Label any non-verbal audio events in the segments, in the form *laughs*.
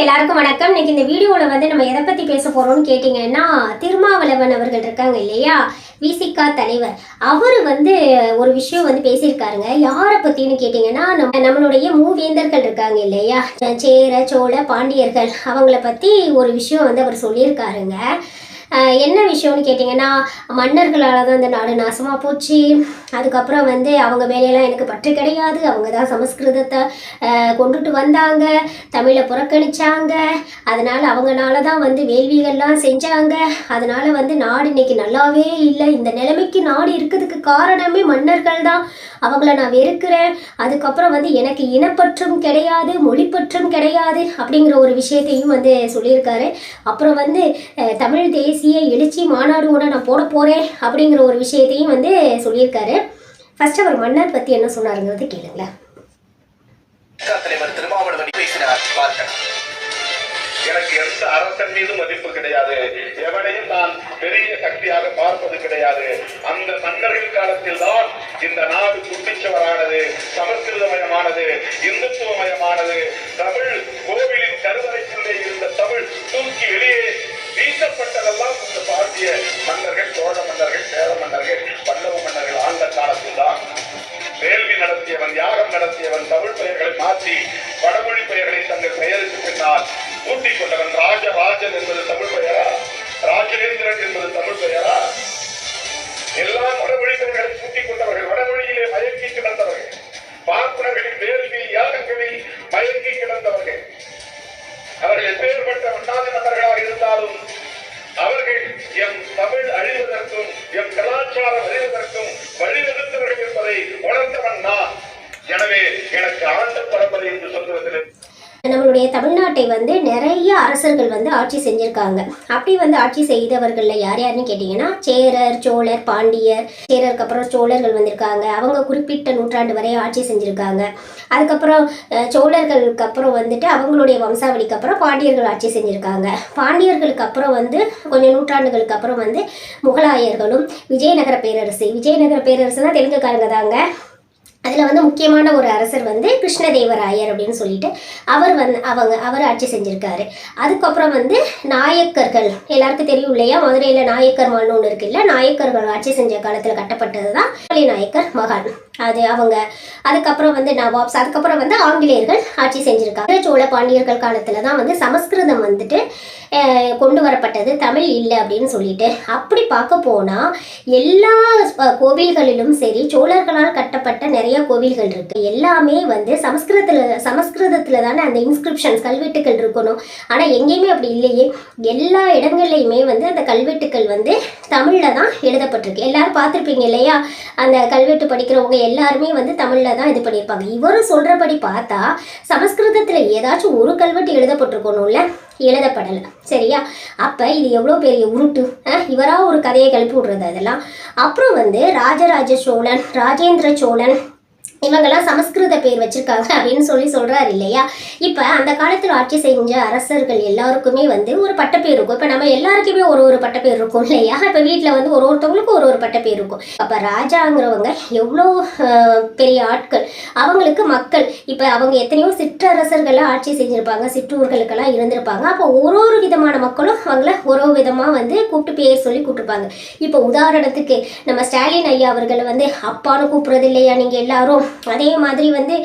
எல்லாருக்கும் வணக்கம். இன்னைக்கு இந்த வீடியோவில் வந்து நம்ம எதை பற்றி பேச போகிறோம்னு கேட்டிங்கன்னா திருமாவளவன் அவர்கள் இருக்காங்க இல்லையா? விசிகா தலைவர். அவர் வந்து ஒரு விஷயம் வந்து பேசியிருக்காருங்க. யாரை பற்றின்னு கேட்டிங்கன்னா நம்ம நம்மளுடைய மூவேந்தர்கள் இருக்காங்க இல்லையா? சேர சோழ பாண்டியர்கள் அவங்கள பற்றி ஒரு விஷயம் வந்து அவர் சொல்லியிருக்காருங்க. என்ன விஷயம்னு கேட்டிங்கன்னா மன்னர்களால் தான் இந்த நாடு நாசமாக போச்சு. அதுக்கப்புறம் வந்து அவங்க வேலையெல்லாம் எனக்கு பற்று கிடையாது. அவங்க தான் சமஸ்கிருதத்தை கொண்டுட்டு வந்தாங்க. தமிழை புறக்கணிச்சாங்க. அதனால் அவங்கனால தான் வந்து வேள்விகள்லாம் செஞ்சாங்க. அதனால் வந்து நாடு இன்னைக்கு நல்லாவே இல்லை. இந்த நிலைமைக்கு நாடு இருக்கிறதுக்கு காரணமே மன்னர்கள் தான். அவங்கள நான் வெறுக்கிறேன். அதுக்கப்புறம் வந்து எனக்கு இனப்பற்றும் கிடையாது மொழிப்பற்றும் கிடையாது அப்படிங்கிற ஒரு விஷயத்தையும் வந்து சொல்லியிருக்காரு. அப்புறம் வந்து தமிழ் தேசிய தேசிய எழுச்சி மாநாடு கூட நான் போட போகிறேன் அப்படிங்கிற ஒரு விஷயத்தையும் வந்து சொல்லியிருக்காரு. ஃபர்ஸ்ட் அவர் மன்னர் பற்றி என்ன சொன்னாருங்கிறது கேளுங்களேன். தலைவர் திருமாவளவன் பேசினார் எனக்கு எந்த அரசன் மீது மதிப்பு கிடையாது. எவனையும் நான் பெரிய சக்தியாக பார்ப்பது கிடையாது. அந்த மன்னர்கள் காலத்தில் தான் இந்த நாடு குட்டிச்சவரானது சமஸ்கிருதமயமானது இந்துத்துவமயமானது. தமிழ் கோவிலின் கருவறைக்குள்ளே இருந்த தமிழ் தூக்கி வெளியே வீசப்பட்டதெல்லாம் இந்த பாண்டிய மன்னர்கள் சோழ மன்னர்கள் சேர மன்னர்கள் பல்லவ மன்னர்கள் ஆண்ட காலத்தில் தான் வேள்வி நடத்தியவன் யாகம் நடத்தியவன் தமிழ் பெயர்களை மாற்றி வடமொழி பெயர்களை தங்கள் பெயருக்கு பின்னால் கூட்டிக் கொண்டவன் ராஜராஜன் என்பது தமிழ் பெயரா? ராஜேந்திரன் என்பது தமிழ் பெயரா? எல்லா வடமொழி பெயர்களை கூட்டிக் கொண்டவர்கள் வடமொழியிலே மயங்கி கிடந்தவர்கள் பார்ப்பனர்களின் வேள்வி யாகங்களில் மயங்கி கிடந்தவர்கள். எம் கலாச்சாரம் அழிவதற்கும் வழிவகுத்தவர்கள் என்பதை உணர்ந்தவன் நான். எனவே எனக்கு ஆண்ட பரம்பரை என்று சொல்வதில் நம்மளுடைய தமிழ்நாட்டை வந்து நிறைய அரசர்கள் வந்து ஆட்சி செஞ்சுருக்காங்க. அப்படி வந்து ஆட்சி செய்தவர்களில் யார் யாருன்னு கேட்டிங்கன்னா சேரர் சோழர் பாண்டியர் சேரருக்கு அப்புறம் சோழர்கள் வந்திருக்காங்க. அவங்க குறிப்பிட்ட நூற்றாண்டு வரை ஆட்சி செஞ்சுருக்காங்க. அதுக்கப்புறம் சோழர்களுக்கு அப்புறம் வந்துட்டு அவங்களுடைய வம்சாவளிக்கு அப்புறம் பாண்டியர்கள் ஆட்சி செஞ்சுருக்காங்க. பாண்டியர்களுக்கு அப்புறம் வந்து கொஞ்சம் நூற்றாண்டுகளுக்கு அப்புறம் வந்து முகலாயர்களும் விஜயநகர பேரரசு. விஜயநகர பேரரசுனா தெலுங்குக்காரங்க தாங்க. அதில் வந்து முக்கியமான ஒரு அரசர் வந்து கிருஷ்ணதேவராயர் அப்படின்னு சொல்லிட்டு அவர் வந்து அவங்க அவர் ஆட்சி செஞ்சுருக்காரு. அதுக்கப்புறம் வந்து நாயக்கர்கள் எல்லாருக்கும் தெரியும் இல்லையா? மதுரையில் நாயக்கர் மண்ணு ஒன்று இருக்குல்ல நாயக்கர்கள் ஆட்சி செஞ்ச காலத்தில் கட்டப்பட்டது தான் நாயக்கர் மகான். அது அவங்க அதுக்கப்புறம் வந்து நவாப்ஸ் அதுக்கப்புறம் வந்து ஆங்கிலேயர்கள் ஆட்சி செஞ்சுருக்காங்க. சோழ பாண்டியர்கள் காலத்தில் தான் வந்து சமஸ்கிருதம் வந்துட்டு கொண்டு வரப்பட்டது. தமிழ் இல்லை அப்படின்னு சொல்லிட்டு. அப்படி பார்க்க போனால் எல்லா கோவில்களிலும் சரி சோழர்களால் கட்டப்பட்ட நிறைய கோவில்கள் இருக்குது எல்லாமே வந்து சமஸ்கிருதத்தில் சமஸ்கிருதத்தில் தானே அந்த இன்ஸ்கிரிப்ஷன்ஸ் கல்வெட்டுக்கள் இருக்கணும். ஆனால் எங்கேயுமே அப்படி இல்லையே. எல்லா இடங்கள்லையுமே வந்து அந்த கல்வெட்டுக்கள் வந்து தமிழில் தான் எழுதப்பட்டிருக்கு. எல்லோரும் பார்த்துருப்பீங்க இல்லையா? அந்த கல்வெட்டு படிக்கிறவங்க எல்லாருமே வந்து தமிழில் தான் இது பண்ணியிருப்பாங்க. இவரும் சொல்கிறபடி பார்த்தா சமஸ்கிருதத்தில் ஏதாச்சும் ஒரு கல்வெட்டு எழுதப்பட்டிருக்கணும்ல? எழுதப்படலை. சரியா? அப்போ இது எவ்வளோ பெரிய உருட்டு? இவராக ஒரு கதையை கிளப்பி விடுறது அதெல்லாம். அப்புறம் வந்து ராஜராஜ சோழன் ராஜேந்திர சோழன் இவங்கெல்லாம் சமஸ்கிருத பேர் வச்சிருக்காங்க அப்படின்னு சொல்லி சொல்றாரு இல்லையா? இப்போ அந்த காலத்தில் ஆட்சி செஞ்ச அரசர்கள் எல்லாருக்குமே வந்து ஒரு பட்டப்பேர் இருக்கும். இப்போ நம்ம எல்லாருக்குமே ஒரு ஒரு பட்டப்பேர் இருக்கும் இல்லையா? இப்போ வீட்டில் வந்து ஒரு ஒருத்தவங்களுக்கும் ஒரு ஒரு பட்டப்பேர் இருக்கும். அப்போ ராஜாங்கிறவங்க எவ்வளோ பெரிய ஆட்கள். அவங்களுக்கு மக்கள். இப்போ அவங்க எத்தனையோ சிற்றரசர்கள்லாம் ஆட்சி செஞ்சுருப்பாங்க. சிற்றூர்களுக்கெல்லாம் இருந்திருப்பாங்க. அப்போ ஒரு ஒரு விதமான மக்களும் அவங்கள ஒரு ஒரு விதமாக வந்து கூப்பிட்டு பேர் சொல்லி கூப்பிட்டுருப்பாங்க. இப்போ உதாரணத்துக்கு நம்ம ஸ்டாலின் ஐயா அவர்களை வந்து அப்பான்னு கூப்பிடுறது இல்லையா நீங்கள் எல்லாரும்? அதே மாதிரி வந்து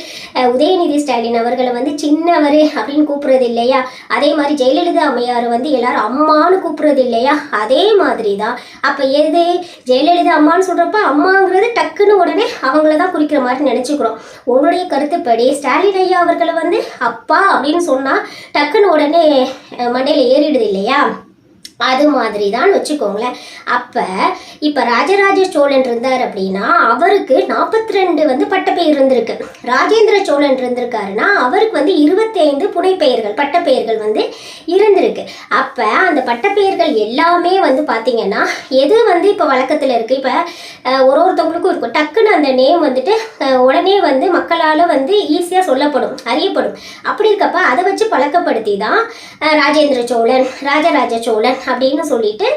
உதயநிதி ஸ்டாலின் அவர்களை வந்து சின்னவர் அப்படின்னு கூப்பிடுறது இல்லையா? அதே மாதிரி ஜெயலலிதா அம்மையார் வந்து எல்லாரும் அம்மான்னு கூப்பிடுறது இல்லையா? அதே மாதிரி தான். அப்போ எது? ஜெயலலிதா அம்மான்னு சொல்கிறப்ப அம்மாங்கிறது டக்குன்னு உடனே அவங்கள தான் குறிக்கிற மாதிரி நினச்சிக்கிறோம். உங்களுடைய கருத்துப்படி ஸ்டாலின் ஐயா அவர்களை வந்து அப்பா அப்படின்னு சொன்னால் டக்குன்னு உடனே மண்டையில் ஏறிடுது இல்லையா? அது மாதிரி தான் வச்சுக்கோங்களேன். அப்போ இப்போ ராஜராஜ சோழன் இருந்தார் அப்படின்னா அவருக்கு நாற்பத்தி ரெண்டு வந்து பட்டப்பெயர் இருந்திருக்கு. ராஜேந்திர சோழன் இருந்திருக்காருன்னா அவருக்கு வந்து இருபத்தைந்து புனைப்பெயர்கள் பட்டப்பெயர்கள் வந்து இருந்திருக்கு. அப்போ அந்த பட்டப்பெயர்கள் எல்லாமே வந்து பார்த்திங்கன்னா எது வந்து இப்போ வழக்கத்தில் இருக்குது இப்போ ஒரு ஒருத்தவங்களுக்கும் இருக்கும். டக்குன்னு அந்த நேம் வந்துட்டு உடனே வந்து மக்களால் வந்து ஈஸியாக சொல்லப்படும் அறியப்படும். அப்படி இருக்கப்ப அதை வச்சு பழக்கப்படுத்தி தான் ராஜேந்திர சோழன் ராஜராஜ சோழன் அப்படின்னு சொல்லிட்டு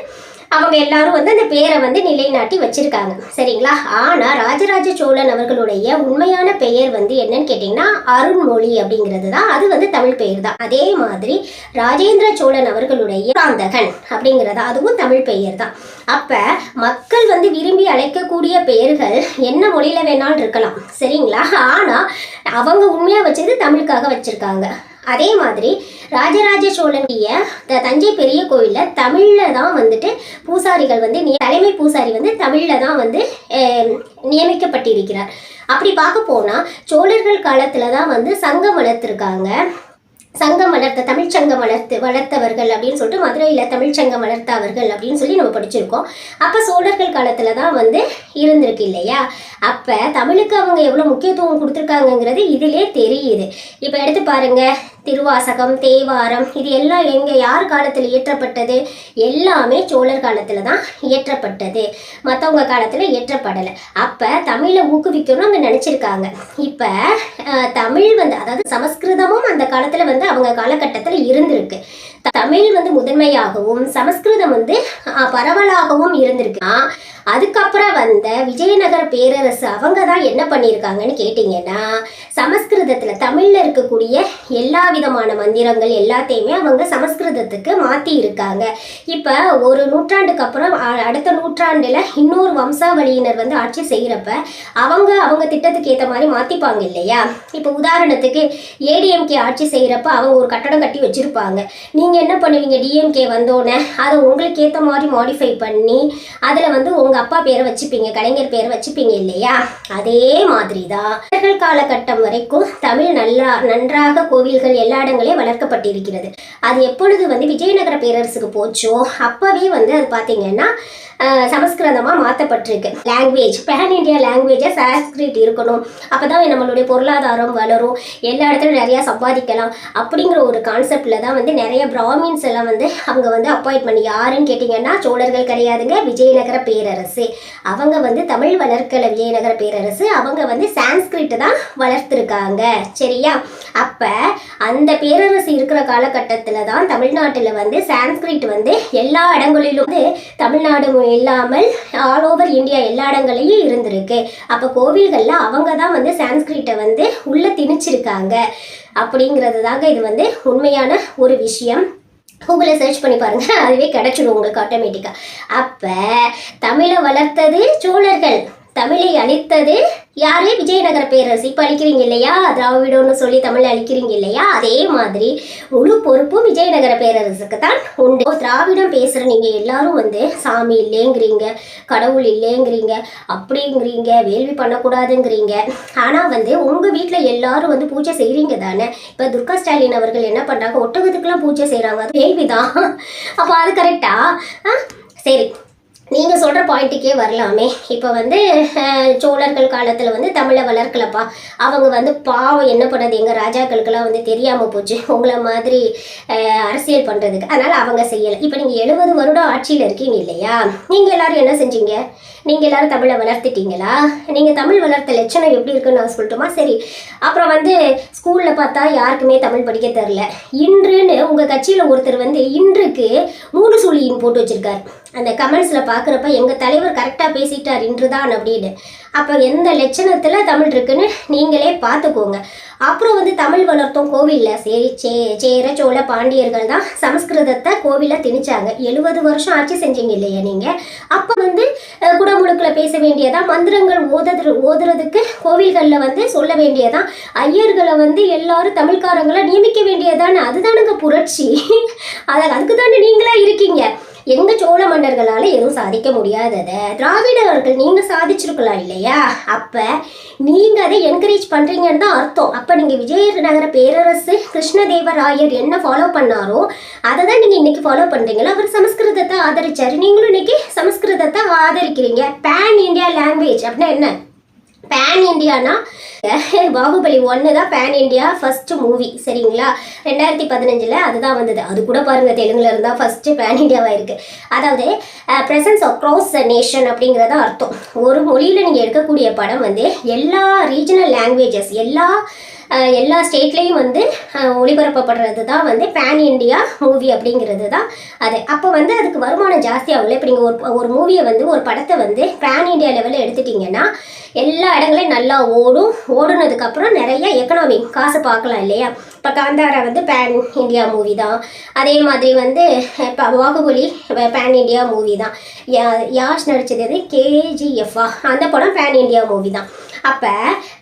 அவங்க எல்லாரும் வந்து அந்த பேரை வந்து நிலைநாட்டி வச்சிருக்காங்க. சரிங்களா? ஆனா ராஜராஜ சோழன் அவர்களுடைய உண்மையான பெயர் வந்து என்னன்னு கேட்டிங்கன்னா அருண்மொழி அப்படிங்கிறது தான் அது வந்து தமிழ் பெயர் தான் அதே மாதிரி ராஜேந்திர சோழன் அவர்களுடைய பிராந்தகன் அப்படிங்கிறது அதுவும் தமிழ் பெயர் தான் அப்ப மக்கள் வந்து விரும்பி அழைக்கக்கூடிய பெயர்கள் என்ன மொழியில வேணாலும் இருக்கலாம். சரிங்களா? ஆனா அவங்க உண்மையா வச்சது தமிழுக்காக வச்சிருக்காங்க. அதே மாதிரி ராஜராஜ சோழனுடைய த- தஞ்சை பெரிய கோயிலில் தமிழில் தான் வந்துட்டு பூசாரிகள் வந்து தலைமை பூசாரி வந்து தமிழில் தான் வந்து நியமிக்கப்பட்டிருக்கிறார். அப்படி பார்க்க போனால் சோழர்கள் காலத்தில் தான் வந்து சங்கம் வளர்த்துருக்காங்க. சங்கம் வளர்த்த தமிழ்ச்சங்கம் வளர்த்து வளர்த்தவர்கள் அப்படின்னு சொல்லிட்டு மதுரையில் தமிழ்ச்சங்கம் வளர்த்தவர்கள் அப்படின்னு சொல்லி நம்ம படிச்சிருக்கோம். அப்போ சோழர்கள் காலத்தில் தான் வந்து இருந்திருக்கு இல்லையா? அப்போ தமிழுக்கு அவங்க எவ்வளோ முக்கியத்துவம் கொடுத்துருக்காங்கங்கிறது இதிலே தெரியுது. இப்போ எடுத்து பாருங்க. திருவாசகம் தேவாரம் இது எல்லாம் எங்கே யார் காலத்தில் இயற்றப்பட்டது? எல்லாமே சோழர் காலத்தில் தான் இயற்றப்பட்டது. மற்றவங்க காலத்தில் இயற்றப்படலை. அப்போ தமிழை ஊக்குவிக்கணும்னு அவங்க நினச்சிருக்காங்க. இப்போ தமிழ் வந்து அதாவது சமஸ்கிருதமும் அந்த காலத்தில் வந்து அவங்க காலகட்டத்தில் இருந்திருக்கு. தமிழ் வந்து முதன்மையாகவும் சமஸ்கிருதம் வந்து பரவலாகவும் இருந்திருக்கு. அதுக்கப்புறம் வந்த விஜயநகர பேரரசு அவங்க தான் என்ன பண்ணியிருக்காங்கன்னு கேட்டிங்கன்னா சமஸ்கிருதத்தில் தமிழில் இருக்கக்கூடிய எல்லா விதமான மந்திரங்கள் எல்லாத்தையுமே அவங்க சமஸ்கிருதத்துக்கு மாற்றி இருக்காங்க. இப்போ ஒரு நூற்றாண்டுக்கு அப்புறம் அடுத்த நூற்றாண்டில் இன்னொரு வம்சாவளியினர் வந்து ஆட்சி செய்கிறப்ப அவங்க அவங்க திட்டத்துக்கு ஏற்ற மாதிரி மாற்றிப்பாங்க இல்லையா? இப்போ உதாரணத்துக்கு ஏடிஎம்கே ஆட்சி செய்கிறப்ப அவங்க ஒரு கட்டடம் கட்டி வச்சுருப்பாங்க. நீங்கள் என்ன பண்ணுவீங்க? டிஎம்கே வந்தோடனே அதை உங்களுக்கு ஏற்ற மாதிரி மாடிஃபை பண்ணி அதில் வந்து உங்கள் அப்பா பேரை வச்சுப்பீங்க கலைஞர் பேரை வச்சுப்பீங்க இல்லையா? அதே மாதிரி தான் காலகட்டம் வரைக்கும் தமிழ் நல்லா நன்றாக கோவில்கள் எல்லா இடங்களையும் வளர்க்கப்பட்டிருக்கிறது. அது எப்பொழுது வந்து விஜயநகர பேரரசுக்கு போச்சோ அப்போவே வந்து அது பார்த்தீங்கன்னா சமஸ்கிருதமாக மாற்றப்பட்டிருக்கு லாங்குவேஜ் பேன் இந்தியா லாங்குவேஜை சான்ஸ்கிரிட் இருக்கணும். அப்போ தான் நம்மளுடைய பொருளாதாரம் வளரும். எல்லா இடத்துலையும் நிறையா சம்பாதிக்கலாம். அப்படிங்கிற ஒரு கான்செப்டில் தான் வந்து நிறைய பிராமின்ஸ் எல்லாம் வந்து அவங்க வந்து அப்பாயிண்ட் பண்ணி யாருன்னு கேட்டிங்கன்னா சோழர்கள் கிடையாதுங்க. விஜயநகர பேரரசு. அவங்க வந்து தமிழ் வளர்க்கல விஜயநகர பேரரசு. அவங்க வந்து சான்ஸ்கிரிட் தான் வளர்த்துருக்காங்க. சரியா? அப்போ அந்த பேரரசு இருக்கிற காலகட்டத்தில் தான் தமிழ்நாட்டில் வந்து சான்ஸ்கிரிட் வந்து எல்லா இடங்களிலும் வந்து தமிழ்நாடு இல்லாமல் ஆல் ஓவர் இந்தியா எல்லா இடங்களையும் இருந்திருக்கு. அப்போ கோவில்களில் அவங்க தான் வந்து சான்ஸ்கிரிட்டை வந்து உள்ளே திணிச்சிருக்காங்க. அப்படிங்கிறது தாங்க இது வந்து உண்மையான ஒரு விஷயம். கூகுளில் சர்ச் பண்ணி பாருங்கள் அதுவே கிடைச்சிடும் உங்களுக்கு ஆட்டோமேட்டிக்காக அப்போ தமிழை வளர்த்தது சோழர்கள். தமிழை அழித்தது யாரு? விஜயநகர பேரரசு. இப்போ அழிக்கிறீங்க இல்லையா? திராவிடம்னு சொல்லி தமிழை அழிக்கிறீங்க இல்லையா? அதே மாதிரி முழு பொறுப்பும் விஜயநகர பேரரசுக்கு தான் உண்டு திராவிடம் பேசுகிற நீங்கள் எல்லாரும் வந்து சாமி இல்லைங்கிறீங்க கடவுள் இல்லைங்கிறீங்க அப்படிங்கிறீங்க வேள்வி பண்ணக்கூடாதுங்கிறீங்க. ஆனால் வந்து உங்கள் வீட்டில் எல்லாரும் வந்து பூஜை செய்கிறீங்க தானே? இப்போ துர்கா ஸ்டாலின் அவர்கள் என்ன பண்ணுறாங்க ஒட்டகத்துக்குலாம் பூஜை செய்கிறாங்க அது வேள்வி தான் அப்போ அது கரெக்டா ஆ? சரி. நீங்கள் சொல்கிற பாயிண்ட்டுக்கே வரலாமே. இப்போ வந்து சோழர்கள் காலத்தில் வந்து தமிழை வளர்க்கலப்பா. அவங்க வந்து பாவம் என்ன பண்ணது? எங்கள் ராஜாக்களுக்கெல்லாம் வந்து தெரியாமல் போச்சு. உங்களை மாதிரி அரசியல் பண்ணுறதுக்கு அதனால் அவங்க செய்யலை. இப்போ நீங்கள் எழுபது வருடம் ஆட்சியில் இருக்கீங்க இல்லையா? நீங்கள் எல்லோரும் என்ன செஞ்சீங்க? நீங்கள் எல்லாரும் தமிழை வளர்த்துட்டீங்களா? நீங்கள் தமிழ் வளர்த்த லட்சணம் எப்படி இருக்குன்னு நான் சொல்லட்டுமா? சரி. அப்புறம் வந்து ஸ்கூலில் பார்த்தா யாருக்குமே தமிழ் படிக்க தெரில. இன்றுன்னு உங்கள் கட்சியில் ஒருத்தர் வந்து இன்றுக்கு மூணு சூழியின் போட்டு வச்சுருக்கார். அந்த கமெண்ட்ஸில் பார்க்குறப்ப எங்கள் தலைவர் கரெக்டாக பேசிட்டார் இன்றுதான் அப்படின்னு. அப்போ எந்த லட்சணத்தில் தமிழ் இருக்குன்னு நீங்களே பார்த்துக்கோங்க. அப்புறம் வந்து தமிழ் வளர்த்தோம் கோவிலில். சரி சே சேர சோழ பாண்டியர்கள் தான் சமஸ்கிருதத்தை கோவிலில் திணிச்சாங்க. எழுபது வருஷம் ஆட்சி செஞ்சீங்க இல்லையா நீங்கள் அப்போ வந்து குடமுழுக்கில் பேச வேண்டியதாக மந்திரங்கள் ஓதுறது ஓதுறதுக்கு கோவில்களில் வந்து சொல்ல வேண்டியதான் ஐயர்களை வந்து எல்லாரும் தமிழ்காரங்களை நியமிக்க வேண்டியதானே அதுதானுங்க புரட்சி. அதை அதுக்கு தானே நீங்களாக இருக்கீங்க? எங்க சோழ மன்னர்களால எதுவும் சாதிக்க முடியாததை? திராவிடர்கள் நீங்க சாதிச்சிருக்கலாம் இல்லையா? அப்ப நீங்க அதை என்கரேஜ் பண்றீங்கன்னு தான் அர்த்தம். அப்ப நீங்க விஜயநகர பேரரசு கிருஷ்ணதேவராயர் என்ன ஃபாலோ பண்ணாரோ அதை தான் நீங்க இன்னைக்கு ஃபாலோ பண்றீங்களா? அவர் சமஸ்கிருதத்தை ஆதரிச்சாரு. நீங்களும் இன்னைக்கு சமஸ்கிருதத்தை ஆதரிக்கிறீங்க. பேன் இந்தியா லாங்குவேஜ் அப்படின்னா என்ன? பேன் இண்டியானா பாகுபலி ஒன்று தான் பேன் இந்தியா ஃபஸ்ட்டு மூவி சரிங்களா? ரெண்டாயிரத்தி பதினஞ்சில் அதுதான் வந்தது. அது கூட பாருங்கள் தெலுங்குல இருந்தால் ஃபஸ்ட்டு பேன் இந்தியாவாக இருக்குது அதாவது ப்ரெசன்ஸ் ஆஃப் த நேஷன் அப்படிங்கிறத அர்த்தம். ஒரு மொழியில் நீங்கள் எடுக்கக்கூடிய படம் வந்து எல்லா ரீஜனல் லாங்குவேஜஸ் எல்லா எல்லா ஸ்டேட்லேயும் வந்து ஒளிபரப்பப்படுறது தான் வந்து பேன் இண்டியா மூவி அப்படிங்கிறது தான் அது. அப்போ வந்து அதுக்கு வருமானம் ஜாஸ்தியாகும்ல இப்போ நீங்கள் ஒரு ஒரு மூவியை வந்து ஒரு படத்தை வந்து பேன் இண்டியா லெவலில் எடுத்துட்டிங்கன்னா எல்லா இடங்களையும் நல்லா ஓடும். ஓடுனதுக்கப்புறம் நிறைய எக்கனாமி காசு பார்க்கலாம் இல்லையா? இப்போ காந்தாரா வந்து பேன் இண்டியா மூவி தான். அதே மாதிரி வந்து இப்போ பாகுபலி பேன் இண்டியா மூவி தான். யா- யாஷ் நடிச்சது கேஜிஎஃப்ஆ அந்த படம் பேன் இண்டியா மூவி தான். அப்போ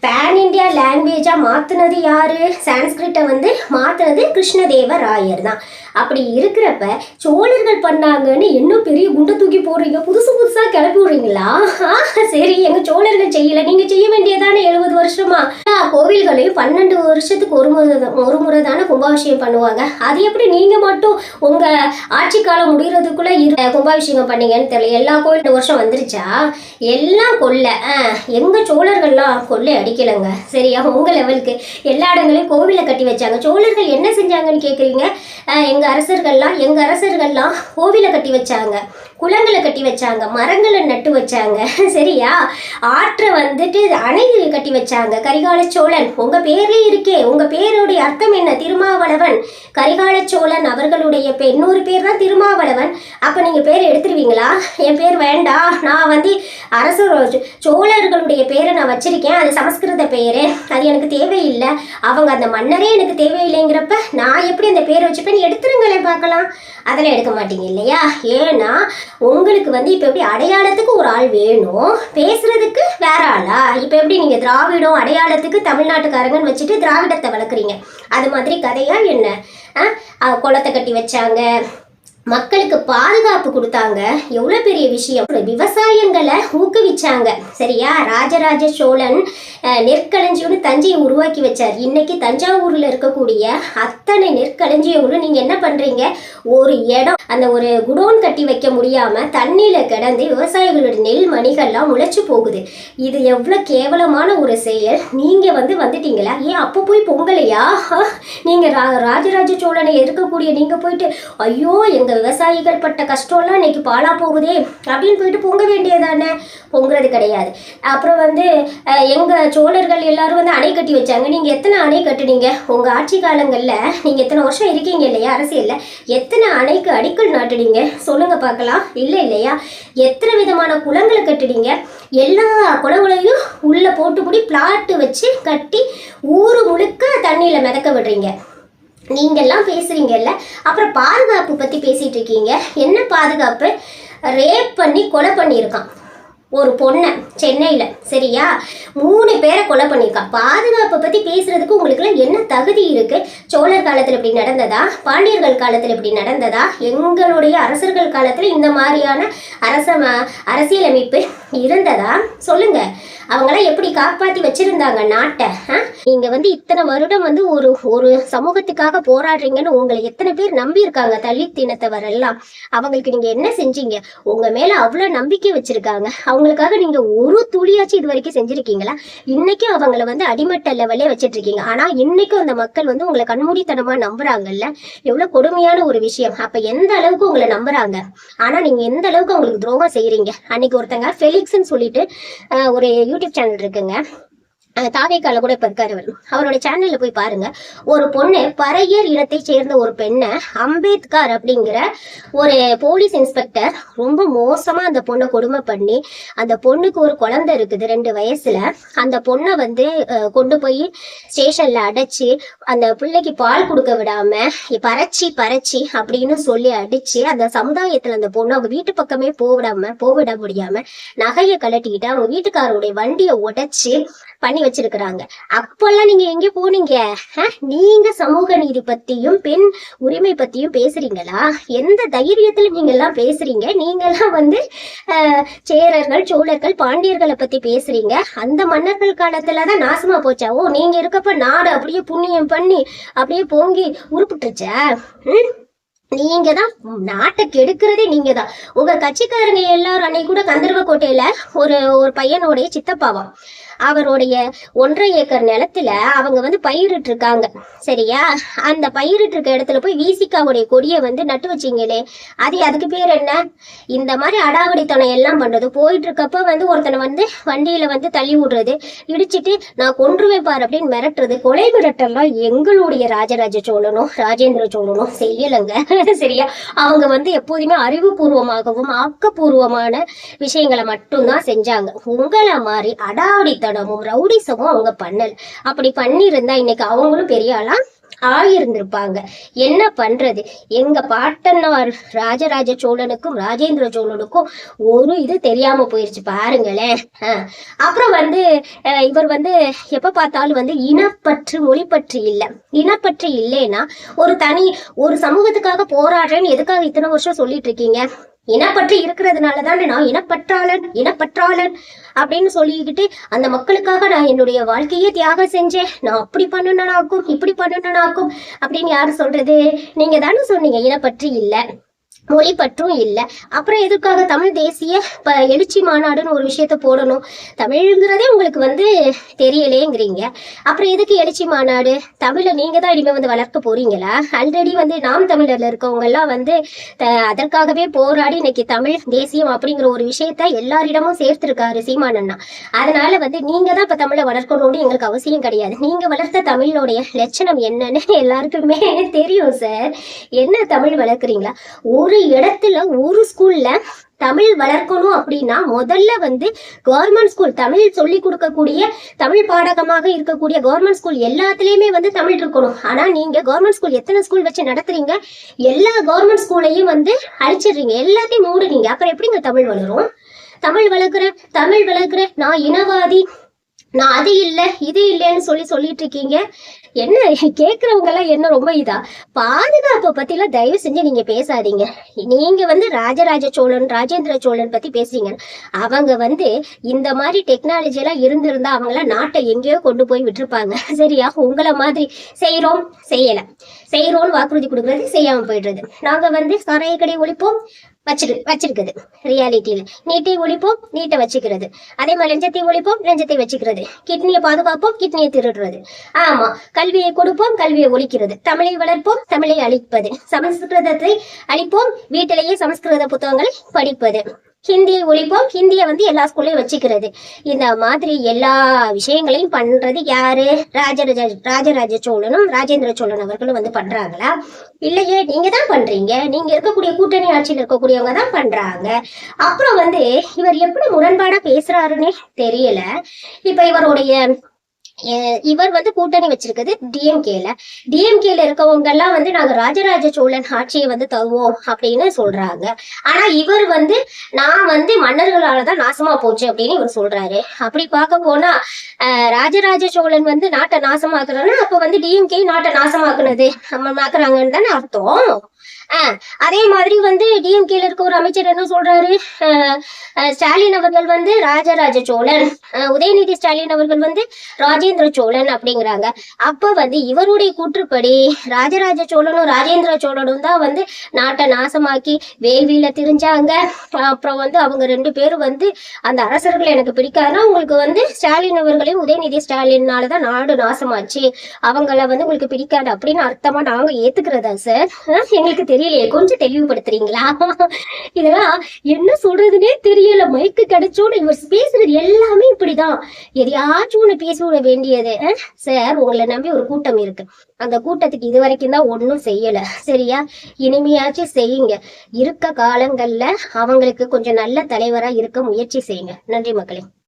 பேன் இண்டியா லாங்குவேஜாக மாற்றினது யார்? சான்ஸ்கிரிட்டை வந்து மாற்றினது கிருஷ்ணதேவராயர் தான். அப்படி இருக்கிறப்ப சோழர்கள் பண்ணாங்கன்னு இன்னும் பெரிய குண்டை தூக்கி போடுறீங்க? புதுசு புதுசாக கிளப்பி விடுறீங்களா ஆ, சரி எங்கள் சோழர்கள் செய்யலை. நீங்கள் செய்ய வேண்டியதானே எழுபது வருஷமா? எல்லா கோவில்களையும் பன்னெண்டு வருஷத்துக்கு ஒரு முறை ஒரு முறை தானே கும்பாபிஷேகம் பண்ணுவாங்க. அது எப்படி நீங்கள் மட்டும் உங்கள் ஆட்சி காலம் முடிகிறதுக்குள்ளே இரு கும்பாபிஷேகம் பண்ணீங்கன்னு தெரியல. எல்லா கோயில் இந்த வருஷம் வந்துருச்சா? எல்லாம் கொள்ளை ஆ எங்கள் சோழர்கள்லாம் கொள்ளை அடிக்கலைங்க. சரியா? உங்கள் லெவலுக்கு எல்லா இடங்களையும் கோவிலை கட்டி வச்சாங்க. சோழர்கள் என்ன செஞ்சாங்கன்னு கேட்குறீங்க எங்கள் அரசர்கள்லாம் எங்கள் அரசர்கள்லாம் கோவிலை கட்டி வச்சாங்க. குளங்களை கட்டி வச்சாங்க மரங்களை நட்டு வச்சாங்க. *laughs* சரியா? ஆற்றை வந்துட்டு அணை கட்டி வச்சாங்க. கரிகால சோழன் உங்கள் பேரே இருக்கே. உங்கள் பேருடைய அர்த்தம் என்ன? திருமாவளவன். கரிகால சோழன் அவர்களுடைய பே இன்னொரு பேர் தான் திருமாவளவன். அப்போ நீங்கள் பேர் எடுத்துருவீங்களா? என் பேர் வேண்டாம் நான் வந்து அரசு சோழர்களுடைய பேரை நான் வச்சிருக்கேன். அது சமஸ்கிருத பேரு. அது எனக்கு தேவையில்லை. அவங்க அந்த மன்னரே எனக்கு தேவையில்லைங்கிறப்ப நான் எப்படி அந்த பேரை வச்சுப்பேன் எடுத்துருங்களேன் பார்க்கலாம். அதெல்லாம் எடுக்க மாட்டீங்க இல்லையா? ஏன்னா உங்களுக்கு வந்து இப்போ எப்படி அடையாளத்துக்கு ஒரு ஆள் வேணும் பேசுறதுக்கு வேற ஆளா? இப்போ எப்படி நீங்கள் திராவிடம் அடையாளத்துக்கு தமிழ்நாட்டுக்காரங்கன்னு வச்சுட்டு திராவிடத்தை வளர்க்குறீங்க. அது மாதிரி கதையா என்ன? குளத்தை கட்டி வச்சாங்க. மக்களுக்கு பாதுகாப்பு கொடுத்தாங்க. எவ்வளோ பெரிய விஷயம். விவசாயங்களை ஊக்குவிச்சாங்க. சரியா? ராஜராஜ சோழன் அஹ், நெற்களஞ்சியம்னு தஞ்சையை உருவாக்கி வச்சார். இன்னைக்கு தஞ்சாவூரில் இருக்கக்கூடிய அத்தனை நெற்களஞ்சியங்களும் நீங்கள் என்ன பண்ணுறீங்க ஒரு இடம் அந்த ஒரு குடோன் கட்டி வைக்க முடியாமல் தண்ணியில் கிடந்து விவசாயிகளோட நெல் மணிகள்லாம் முளைச்சி போகுது. இது எவ்வளோ கேவலமான ஒரு செயல். நீங்கள் வந்து வந்துட்டீங்களா? ஏன் அப்போ போய் பொங்கலையா? நீங்கள் ரா ராஜராஜ சோழனை இருக்கக்கூடிய நீங்கள் போயிட்டு ஐயோ எங்கள் விவசாயிகள் பட்ட கஷ்டம்லாம் இன்னைக்கு பாலாக போகுதே அப்படின்னு போயிட்டு பொங்க வேண்டியதானே பொங்குறது கிடையாது. அப்புறம் வந்து எங்கள் சோழர்கள் எல்லாரும் வந்து அணை கட்டி வச்சாங்க. நீங்கள் எத்தனை அணை கட்டுனீங்க? உங்கள் ஆட்சி காலங்களில் நீங்கள் எத்தனை வருஷம் இருக்கீங்க இல்லையா? அரசியலில் எத்தனை அணைக்கு அடிக்கல் நாட்டுனீங்க? சொல்லுங்கள் பார்க்கலாம். இல்லை இல்லையா? எத்தனை விதமான குளங்களை கட்டுனீங்க? எல்லா குளங்களையும் போட்டு போட்டுப்படி பிளாட்டு வச்சு கட்டி ஊர் முழுக்க தண்ணியில் மிதக்க விடுறீங்க. நீங்கள்லாம் பேசுகிறீங்கல்ல அப்புறம் பாதுகாப்பு பற்றி பேசிகிட்டு இருக்கீங்க. என்ன பாதுகாப்பு? ரேப் பண்ணி கொலை பண்ணியிருக்கான். ஒரு பொண்ணை சென்னையில் சரியா? மூணு பேரை கொலை பண்ணியிருக்கான் பாதுகாப்பை பற்றி பேசுறதுக்கு உங்களுக்குலாம் என்ன தகுதி இருக்கு? சோழர் காலத்தில் இப்படி நடந்ததா? பாண்டியர்கள் காலத்தில் இப்படி நடந்ததா? எங்களுடைய அரசர்கள் காலத்தில் இந்த மாதிரியான அரச ம- அரசியலமைப்பு இருந்ததா? சொல்லுங்க. அவங்களாம் எப்படி காப்பாற்றி வச்சிருந்தாங்க நாட்டை நீங்கள் நீங்க வந்து இத்தனை வருடம் வந்து ஒரு ஒரு சமூகத்துக்காக போராடுறீங்கன்னு உங்களை எத்தனை பேர் நம்பி இருக்காங்க தலித் இனத்தவர் அவங்களுக்கு நீங்க என்ன செஞ்சீங்க? உங்க மேல அவ்வளோ நம்பிக்கை வச்சிருக்காங்க. அவங்களுக்காக நீங்க ஒரு துளியாச்சும் இது வரைக்கும் செஞ்சிருக்கீங்களா? இன்னைக்கும் அவங்கள வந்து அடிமட்ட லெவலே வச்சிட்டு இருக்கீங்க ஆனா இன்னைக்கும் அந்த மக்கள் வந்து உங்களை கண்மூடித்தனமா நம்புறாங்கல்ல? எவ்வளவு கொடுமையான ஒரு விஷயம். அப்ப எந்த அளவுக்கு உங்களை நம்புறாங்க? ஆனா நீங்க எந்த அளவுக்கு அவங்களுக்கு துரோகம் செய்யறீங்க? அன்னைக்கு ஒருத்தங்க ஃபெலிக்ஸ்ன்னு சொல்லிட்டு ஒரு யூடியூப் சேனல் இருக்குங்க. தாவேக்கால கூட இப்ப இருக்காரு அவர். அவரோட சேனல்ல போய் பாருங்க. ஒரு பொண்ணு பறையர் இனத்தை சேர்ந்த ஒரு பெண்ணை அம்பேத்கர் அப்படிங்கிற ஒரு போலீஸ் இன்ஸ்பெக்டர் ரொம்ப மோசமா அந்த பொண்ணை கொடுமை பண்ணி அந்த பொண்ணுக்கு ஒரு குழந்தை இருக்குது ரெண்டு வயசுல. அந்த பொண்ணை வந்து கொண்டு போய் ஸ்டேஷன்ல அடைச்சு அந்த பிள்ளைக்கு பால் கொடுக்க விடாம பறச்சி பறச்சி அப்படின்னு சொல்லி அடிச்சு அந்த சமுதாயத்துல அந்த பொண்ணு அவங்க வீட்டு பக்கமே போவிடாம போவிட முடியாம நகையை கழட்டிக்கிட்டு அவங்க வீட்டுக்காரருடைய வண்டியை உடைச்சு பண்ணி வச்சிருக்கிறாங்க. அப்பெல்லாம் நீங்க எங்க போனீங்க? நீங்க சமூக நீதி பத்தியும் பெண் உரிமை பத்தியும் பேசுறீங்களா? எந்த தைரியத்துல நீங்க எல்லாம் பேசுறீங்க? நீங்க எல்லாம் வந்து சேரர்கள் சோழர்கள் பாண்டியர்களை பத்தி பேசுறீங்க. அந்த மன்னர்கள் காலத்துலதான் நாசமா போச்சா? ஓ நீங்க இருக்கப்ப நாடு அப்படியே புண்ணியம் பண்ணி அப்படியே பொங்கி உருப்பிட்டுச்சா ம்? நீங்க தான் நாட்டை கெடுக்கிறதே நீங்க தான். உங்க கட்சிக்காரங்க எல்லாரும் அன்னைக்கு கூட கந்தர்வ கோட்டையில ஒரு ஒரு பையனுடைய சித்தப்பாவாம். அவருடைய ஒன்றரை ஏக்கர் நிலத்துல அவங்க வந்து பயிரிட்டு இருக்காங்க சரியா? அந்த பயிரிட்டு இருக்க இடத்துல போய் வீசிக்காவுடைய கொடியை வந்து நட்டு வச்சீங்களே. அது அதுக்கு பேர் என்ன? இந்த மாதிரி அடாவடித்தனம் எல்லாம் பண்றது. போயிட்டு இருக்கப்ப வந்து ஒருத்தனை வந்து வண்டியில வந்து தள்ளி விடுறது. இடிச்சிட்டு நான் கொன்றுவேன் பாரு அப்படின்னு மிரட்டுறது. கொலை மிரட்டெல்லாம் எங்களுடைய ராஜராஜ சோழனும் ராஜேந்திர சோழனும் செய்யலைங்க. *laughs* சரியா? அவங்க வந்து எப்போதுமே அறிவுபூர்வமாகவும் ஆக்கப்பூர்வமான விஷயங்களை மட்டும்தான் செஞ்சாங்க. உங்களை மாதிரி அடாவடித்தனமும் ரவுடிசமும் அவங்க பண்ணல. அப்படி பண்ணியிருந்தா இன்னைக்கு அவங்களும் பெரிய ஆளா ஆயிருந்திருப்பாங்க. என்ன பண்றது? எங்க பாட்டன்னார் ராஜராஜ சோழனுக்கும் ராஜேந்திர சோழனுக்கும் ஒரு இது தெரியாம போயிருச்சு பாருங்களேன். அப்புறம் வந்து அஹ், இவர் வந்து எப்ப பார்த்தாலும் வந்து இனப்பற்று மொழிப்பற்று இல்லை. இனப்பற்று இல்லைன்னா ஒரு தனி ஒரு சமூகத்துக்காக போராடுறேன்னு எதுக்காக இத்தனை வருஷம் சொல்லிட்டு இருக்கீங்க? இனப்பற்று இருக்கிறதுனால தானே நான் இனப்பற்றாளன் இனப்பற்றாளன் அப்படின்னு சொல்லிக்கிட்டு அந்த மக்களுக்காக நான் என்னுடைய வாழ்க்கையே தியாகம் செஞ்சேன். நான் அப்படி பண்ணணும்னாக்கும் இப்படி பண்ணணும்னாக்கும் அப்படின்னு யாரு சொல்றது? நீங்க தானே சொன்னீங்க இனப்பற்று இல்லை. மொழி பற்றும் இல்லை. அப்புறம் எதுக்காக தமிழ் தேசிய ப எழுச்சி மாநாடுன்னு ஒரு விஷயத்த போடணும்? தமிழ்ங்கிறதே உங்களுக்கு வந்து தெரியலேங்கிறீங்க அப்புறம் எதுக்கு எழுச்சி மாநாடு? தமிழை நீங்க தான் இனிமேல் வந்து வளர்க்க போறீங்களா? ஆல்ரெடி வந்து நாம் தமிழர்ல இருக்கவங்க எல்லாம் வந்து த- அதற்காகவே போராடி இன்னைக்கு தமிழ் தேசியம் அப்படிங்கிற ஒரு விஷயத்த எல்லாரிடமும் சேர்த்திருக்காரு சீமானண்ணா அதனால வந்து நீங்க தான் இப்ப தமிழை வளர்க்கணும்னு எங்களுக்கு அவசியம் கிடையாது. நீங்க வளர்த்த தமிழோடைய லட்சணம் என்னன்னு எல்லாருக்குமே *laughs* தெரியும் சார். என்ன தமிழ் வளர்க்குறீங்களா? ஒரு இடத்துல ஒரு ஸ்கூல்ல தமிழ் வளர்க்கணும் அப்படின்னா முதல்ல வந்து கவர்மெண்ட் ஸ்கூல் தமிழ் சொல்லி கொடுக்கக்கூடிய தமிழ் பாடகமாக இருக்கக்கூடிய கவர்மெண்ட் ஸ்கூல் எல்லாத்துலேயுமே வந்து தமிழ் இருக்கணும். ஆனா நீங்க கவர்மெண்ட் ஸ்கூல் எத்தனை ஸ்கூல் வச்சு நடத்துறீங்க? எல்லா கவர்மெண்ட் ஸ்கூலையும் வந்து அழிச்சிடுறீங்க. எல்லாத்தையும் மூடுறீங்க. அப்புறம் எப்படிங்க தமிழ் வளரும்? தமிழ் வளர்க்குறேன் தமிழ் வளர்க்குறேன் நான் இனவாதி நான் அது இல்லை இது இல்லைன்னு சொல்லி சொல்லிட்டு இருக்கீங்க. என்ன கேட்குறவங்க எல்லாம் என்ன ரொம்ப இதா? பாதுகாப்பை எல்லாம் தயவு செஞ்சு நீங்க பேசாதீங்க. நீங்க வந்து ராஜராஜ சோழன் ராஜேந்திர சோழன் பத்தி பேசுறீங்க. அவங்க வந்து இந்த மாதிரி டெக்னாலஜி எல்லாம் இருந்திருந்தா அவங்களாம் நாட்டை எங்கேயோ கொண்டு போய் விட்டுருப்பாங்க. சரியா? உங்களை மாதிரி செய்யறோம் செய்யல. செய்யறோம்னு வாக்குறுதி கொடுக்கறது செய்யாம போயிடுறது. நாங்க வந்து சரையை கடை ஒழிப்போம். வச்சிரு வச்சிருக்குது. ரியாலிட்டியில நீட்டை ஒழிப்போம் நீட்டை வச்சுக்கிறது. அதே மாதிரி லஞ்சத்தை ஒழிப்போம் லஞ்சத்தை வச்சுக்கிறது. கிட்னியை பாதுகாப்போம் கிட்னியை திருடுறது. ஆமா கல்வியை கொடுப்போம் கல்வியை ஒழிக்கிறது. தமிழை வளர்ப்போம் தமிழை அழிப்பது. சமஸ்கிருதத்தை அழிப்போம் வீட்டிலேயே சமஸ்கிருத புத்தகங்களை படிப்பது. ஹிந்தியை ஒழிப்போம். ஹிந்தியை வந்து எல்லா ஸ்கூல்லையும் வச்சுக்கிறது. இந்த மாதிரி எல்லா விஷயங்களையும் பண்றது யாரு? ராஜராஜ ராஜராஜ சோழனும் ராஜேந்திர சோழன் அவர்களும் வந்து பண்றாங்களா? இல்லையே நீங்க தான் பண்றீங்க. நீங்க இருக்கக்கூடிய கூட்டணி ஆட்சியில் இருக்கக்கூடியவங்க தான் பண்றாங்க. அப்புறம் வந்து இவர் எப்படி முரண்பாடாக பேசுறாருன்னே தெரியல. இப்ப இவருடைய இவர் வந்து கூட்டணி வச்சிருக்குது டிஎம்கேல டிஎம்கேல இருக்கவங்க எல்லாம் வந்து நாங்க ராஜராஜ சோழன் ஆட்சியை வந்து தருவோம் அப்படின்னு சொல்றாங்க. ஆனா இவர் வந்து நான் வந்து மன்னர்களால தான் நாசமா போச்சு அப்படின்னு இவர் சொல்றாரு. அப்படி பார்க்க போனா ராஜராஜ சோழன் வந்து நாட்டை நாசமாக்குறோன்னா அப்ப வந்து டிஎம்கே நாட்டை நாசமாக்குனது நம்ம மாக்குறாங்கன்னு தானே அர்த்தம். அதே மாதிரி வந்து டிஎம்கேல இருக்க ஒரு அமைச்சர் என்ன சொல்றாரு? ஸ்டாலின் அவர்கள் வந்து ராஜராஜ சோழன் உதயநிதி ஸ்டாலின் அவர்கள் வந்து ராஜேந்திர சோழன் அப்படிங்கிறாங்க. அப்ப வந்து இவருடைய கூற்றுப்படி ராஜராஜ சோழனும் ராஜேந்திர சோழனும் தான் வந்து நாட்டை நாசமாக்கி வேள்வியில திரிஞ்சாங்க. அப்புறம் வந்து அவங்க ரெண்டு பேரும் வந்து அந்த அரசர்களை எனக்கு பிடிக்காதுன்னா உங்களுக்கு வந்து ஸ்டாலின் அவர்களையும் உதயநிதி ஸ்டாலின்னால தான் நாடு நாசமாச்சு. அவங்கள வந்து உங்களுக்கு பிடிக்காது அப்படின்னு அர்த்தமா நாங்க ஏத்துக்கிறதா சார்? எங்களுக்கு தெரியலையே கொஞ்சம் தெளிவுபடுத்துறீங்களா? இதெல்லாம் என்ன சொல்றதுன்னே தெரியல. மைக்கு கிடைச்சோன்னு இவர் பேசுறது எல்லாமே இப்படிதான். எதையாச்சும் ஒண்ணு பேசி விட வேண்டியது. சார் உங்களை நம்பி ஒரு கூட்டம் இருக்கு. அந்த கூட்டத்துக்கு இது வரைக்கும் தான் ஒன்றும் செய்யல. சரியா? இனிமையாச்சும் செய்யுங்க. இருக்க காலங்கள்ல அவங்களுக்கு கொஞ்சம் நல்ல தலைவரா இருக்க முயற்சி செய்யுங்க. நன்றி மக்களே.